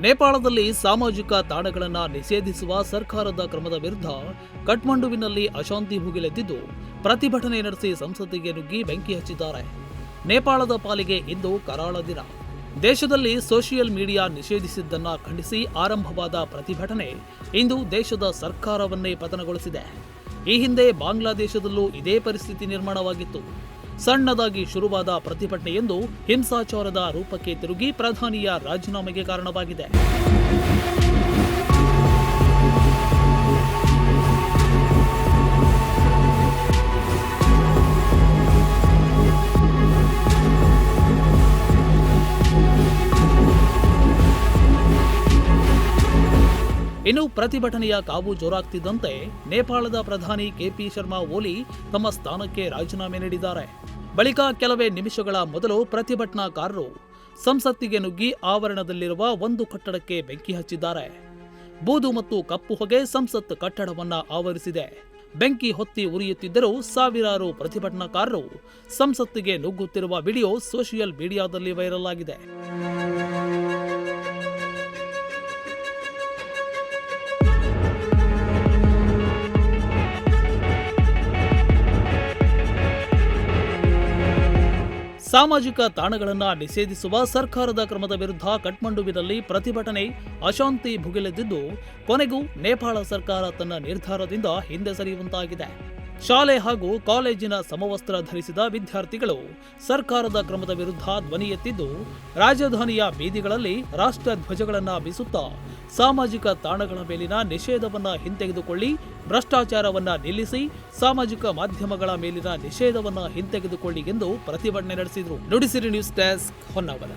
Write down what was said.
ನೇಪಾಳದಲ್ಲಿ ಸಾಮಾಜಿಕ ತಾಣಗಳನ್ನು ನಿಷೇಧಿಸುವ ಸರ್ಕಾರದ ಕ್ರಮದ ವಿರುದ್ಧ ಕಠ್ಮಂಡುವಿನಲ್ಲಿ ಅಶಾಂತಿ ಭುಗಿಲೆದ್ದಿದ್ದು, ಪ್ರತಿಭಟನೆ ನಡೆಸಿ ಸಂಸತ್ತಿಗೆ ನುಗ್ಗಿ ಬೆಂಕಿ ಹಚ್ಚಿದ್ದಾರೆ. ನೇಪಾಳದ ಪಾಲಿಗೆ ಇಂದು ಕರಾಳ ದಿನ. ದೇಶದಲ್ಲಿ ಸೋಷಿಯಲ್ ಮೀಡಿಯಾ ನಿಷೇಧಿಸಿದ್ದನ್ನು ಖಂಡಿಸಿ ಆರಂಭವಾದ ಪ್ರತಿಭಟನೆ ಇಂದು ದೇಶದ ಸರ್ಕಾರವನ್ನೇ ಪತನಗೊಳಿಸಿದೆ. ಈ ಹಿಂದೆ ಬಾಂಗ್ಲಾದೇಶದಲ್ಲೂ ಇದೇ ಪರಿಸ್ಥಿತಿ ನಿರ್ಮಾಣವಾಗಿತ್ತು. ಸಣ್ಣದಾಗಿ ಶುರುವಾದ ಪ್ರತಿಭಟನೆಯೊಂದು ಹಿಂಸಾಚಾರದ ರೂಪಕ್ಕೆ ತಿರುಗಿ ಪ್ರಧಾನಿಯ ರಾಜೀನಾಮೆಗೆ ಕಾರಣವಾಗಿದೆ. ಇನ್ನು ಪ್ರತಿಭಟನೆಯ ಕಾವು ಜೋರಾಗ್ತಿದ್ದಂತೆ ನೇಪಾಳದ ಪ್ರಧಾನಿ ಕೆಪಿ ಶರ್ಮಾ ಓಲಿ ತಮ್ಮ ಸ್ಥಾನಕ್ಕೆ ರಾಜೀನಾಮೆ ನೀಡಿದ್ದಾರೆ. ಬಳಿಕ ಕೆಲವೇ ನಿಮಿಷಗಳ ಮೊದಲು ಪ್ರತಿಭಟನಾಕಾರರು ಸಂಸತ್ತಿಗೆ ನುಗ್ಗಿ ಆವರಣದಲ್ಲಿರುವ ಒಂದು ಕಟ್ಟಡಕ್ಕೆ ಬೆಂಕಿ ಹಚ್ಚಿದ್ದಾರೆ. ಬೂದು ಮತ್ತು ಕಪ್ಪು ಹೊಗೆ ಸಂಸತ್ ಕಟ್ಟಡವನ್ನ ಆವರಿಸಿದೆ. ಬೆಂಕಿ ಹೊತ್ತಿ ಉರಿಯುತ್ತಿದ್ದರೂ ಸಾವಿರಾರು ಪ್ರತಿಭಟನಾಕಾರರು ಸಂಸತ್ತಿಗೆ ನುಗ್ಗುತ್ತಿರುವ ವಿಡಿಯೋ ಸೋಷಿಯಲ್ ಮೀಡಿಯಾದಲ್ಲಿ ವೈರಲ್ ಆಗಿದೆ. ಸಾಮಾಜಿಕ ತಾಣಗಳನ್ನು ನಿಷೇಧಿಸುವ ಸರ್ಕಾರದ ಕ್ರಮದ ವಿರುದ್ಧ ಕಠ್ಮಂಡುವಿನಲ್ಲಿ ಪ್ರತಿಭಟನೆ ಅಶಾಂತಿ ಭುಗಿಲೆದ್ದಿದ್ದು, ಕೊನೆಗೂ ನೇಪಾಳ ಸರ್ಕಾರ ತನ್ನ ನಿರ್ಧಾರದಿಂದ ಹಿಂದೆ ಸರಿಯುವಂತಾಗಿದೆ. ಶಾಲೆ ಹಾಗೂ ಕಾಲೇಜಿನ ಸಮವಸ್ತ್ರ ಧರಿಸಿದ ವಿದ್ಯಾರ್ಥಿಗಳು ಸರ್ಕಾರದ ಕ್ರಮದ ವಿರುದ್ಧ ಧ್ವನಿ ಎತ್ತಿದ್ದು, ರಾಜಧಾನಿಯ ಬೀದಿಗಳಲ್ಲಿ ರಾಷ್ಟ್ರ ಧ್ವಜಗಳನ್ನು ಬೀಸುತ್ತಾ ಸಾಮಾಜಿಕ ತಾಣಗಳ ಮೇಲಿನ ನಿಷೇಧವನ್ನ ಹಿಂತೆಗೆದುಕೊಳ್ಳಿ, ಭ್ರಷ್ಟಾಚಾರವನ್ನ ನಿಲ್ಲಿಸಿ, ಸಾಮಾಜಿಕ ಮಾಧ್ಯಮಗಳ ಮೇಲಿನ ನಿಷೇಧವನ್ನ ಹಿಂತೆಗೆದುಕೊಳ್ಳಿ ಎಂದು ಪ್ರತಿಭಟನೆ ನಡೆಸಿದರು. Nudisiri news desk Honnavar.